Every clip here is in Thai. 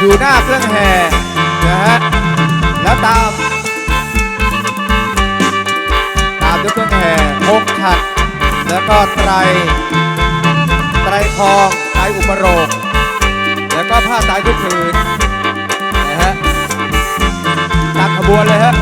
อยู่หน้าเครื่องแห่นะฮะแล้วตาม ตามด้วยเครื่องแห่องค์ฉัด แล้วก็ไตร ไตรทองไตรอุปโรกแล้วก็ผ้าไตรทุกผืนนะฮะตามขบวนเลยฮะ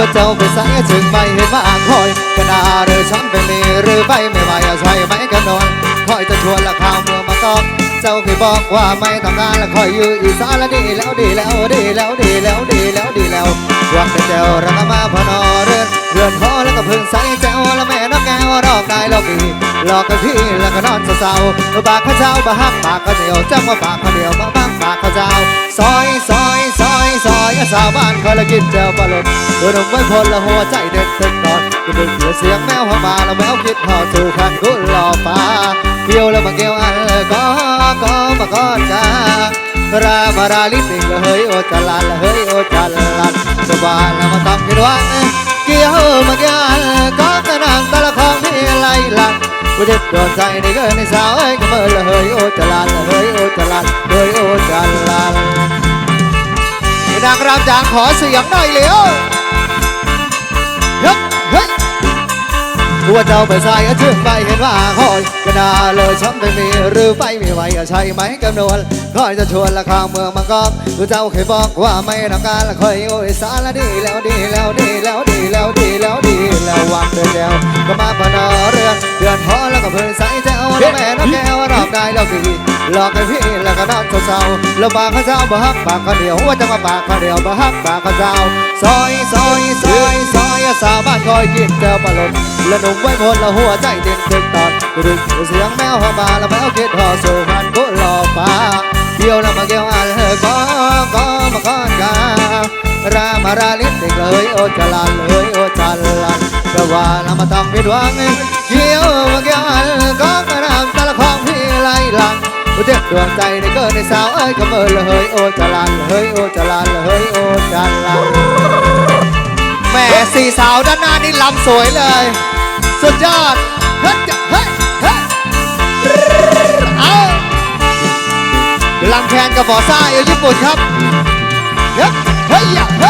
เมื่อเจ้าไปใส่ถึงไม่เห็นว่าอ่างคอยก็นาหรือช้อนไปมีหรือไปไม่ไหวใช่ไหมกันนอนคอยจะชวนละข่าวเมื่อมาตอบเจ้าเคยบอกว่าไม่ต้องการละคอยอยู่อีสานละดีแล้วดีแล้วดีแล้วดีแล้วดีแล้วดีแล้วหวังแต่เจ้ารักมาพนอเรือนเรือนพอแล้วก็พึ่งใส่เจ้าละแม่นกแก้วรอกได้ลอกดีหลอกกันพี่แล้วก็นอนเศร้าๆบากข้าเจ้าบาฮักปากข้าเดียวเจ้ามาปากข้าเดียวมาบ้างปากข้าเจ้าซอยซอย สาวบ้านคอยละกินเจ้าปลาหลดเออหนุ่มไว้พลละหัวใจเด็ดตึงนอนกูดึงเหลือเสียงแมวเข้ามาแล้วแมวคิดหอดสู่ขันกุหลอฟ้าเกี่ยวแล้วมาเกี่ยวอันก็ก็มาก้อนการามาราลิปิงละเฮ้ยโอจัลลันละเฮ้ยโอจัลลันสบายแล้วมาต้องคิดวังเกี่ยวมาเกี่ยวอันก็กระนังตะละของที่ไหลหลังกูจะโดนใจนี่ก็ในสาวเอ้ก็เมื่อละเฮ้ยโอจัลลันละเฮ้ยโอจัล ลันเฮ้ยโอจัลลันนางรำจางขอเสียงหน่อยเร็วเฮ้ยเฮ้ยตัวเจ้าไปใส่ถึงไปเห็นว่าคอยก็น่าเลยช้ำไปมีหรือไปไม่ไหวใช่ไหมกำนวนคอยจะชวนละข้างเมืองมังกรตัวเจ้าเคยบอกว่าไม่ต้องการละคอยโอ้ยสารละดีแล้วดีแล้วดีแล้วดีแล้วดีแล้วดีแล้ววันเดือนเดียวก็มาปนอเรือนเดือนพอแล้วก็เพิ่นใส่เจ้า แม่น้องแก้วรอบได้แล้วดีหลอกให้พี่แล้วก็นอนเศร้าๆแล้วบางข้าเจ้าบ่ฮักบางข้าเดียวว่าจะมาบางข้าเดียวบ่ฮักบางข้าเจ้าซอยซอยซอยซอยสาวบ้านคอยกินเจ้าปลาลดและหนุ่มไว้หมดละหัวใจเต้นตึกตอนดึกเสียงแมวหอมาแล้วแมวคิดหอสู่มันกุหลอฟ้าเที่ยวแล้วมาเกี่ยวอันเฮก็ก็มาก้อนการามาราลินเด็กเลยโอจลันเลยโอจลันแต่ว่าเรามาต้องผิดหวังเกี่ยวมาเกี่ยวอันก็ ลังโอ้เจ็บดวงใจในเกินในสาวเอ้ยก็เมื่อละเฮ้ยโอจลันเฮ้ยโอจลันเฮ้ยโอจลันแม่สี่สาวด้านหน้านี่ลำสวยเลย สุดยอดเฮ้ยเฮ้ยเฮ้ยเอาลำแคนกับหมอซ่าเอวญี่ปุ่นครับเฮ้ยเฮ้ยเฮ้ย